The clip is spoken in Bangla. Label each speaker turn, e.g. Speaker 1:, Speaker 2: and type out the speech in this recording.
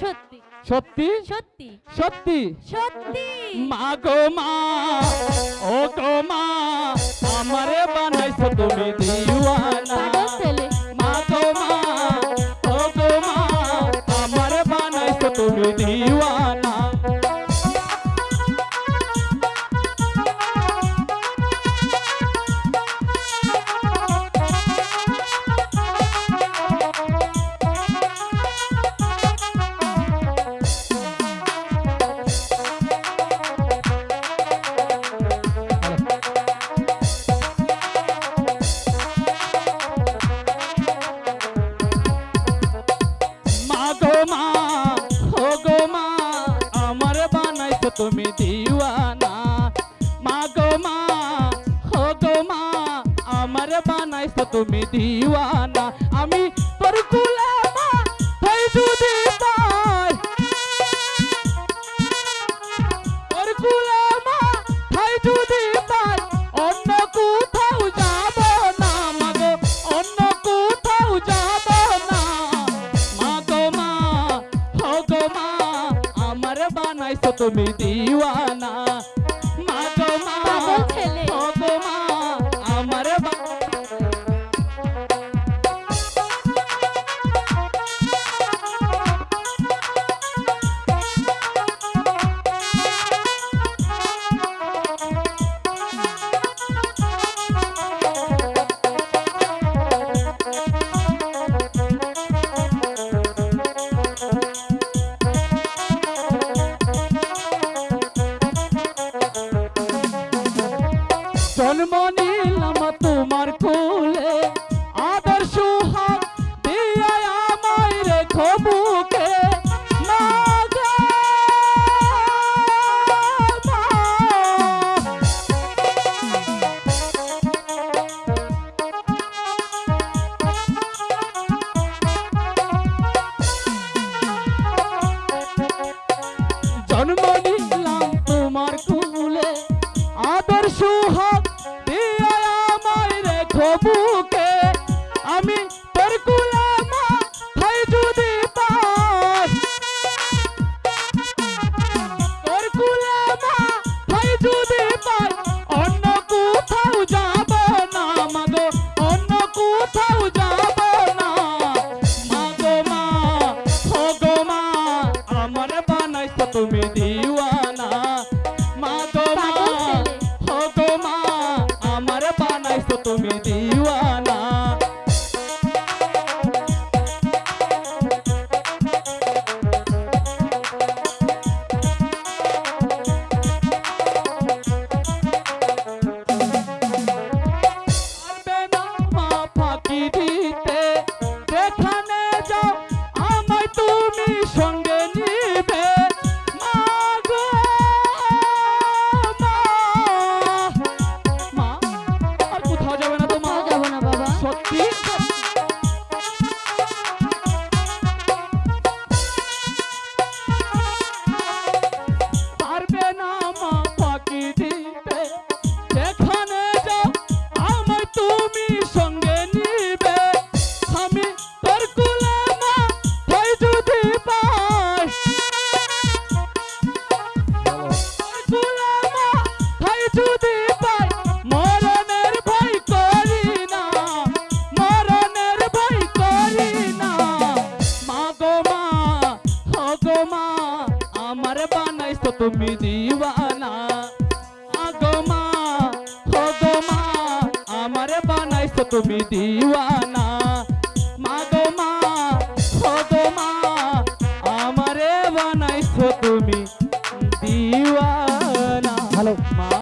Speaker 1: সত্যি।
Speaker 2: সত্যি?
Speaker 1: সত্যি।
Speaker 2: সত্যি?
Speaker 1: সত্যি।
Speaker 2: মা গো মা ও গো মা আমারে বানাইছো তুমি দিওয়ানা। মা গো মা ও গো মা আমারে বানাইছো তুমি দিওয়ানা। তুমি দিওয়ানা। মা গো মা হো গো মা আমার বানাইছো তুমি দিওয়ানা। আমি তুমি দিওয়ানা জন্ম নিলাম তোমার কোলে। আদর সুহাগ দিয়ে আমায় রেখো বুকে। জন্ম নিলাম তোমার কোলে। আদর সুহাগ তুমি দিওয়ানা। মা
Speaker 1: তোমা
Speaker 2: হো তোমা আমার বানাইছো তুমি দিওয়ানা তুমি দিবানা আগমা হগমা আমার বানাইছো তুমি দিওয়ানা।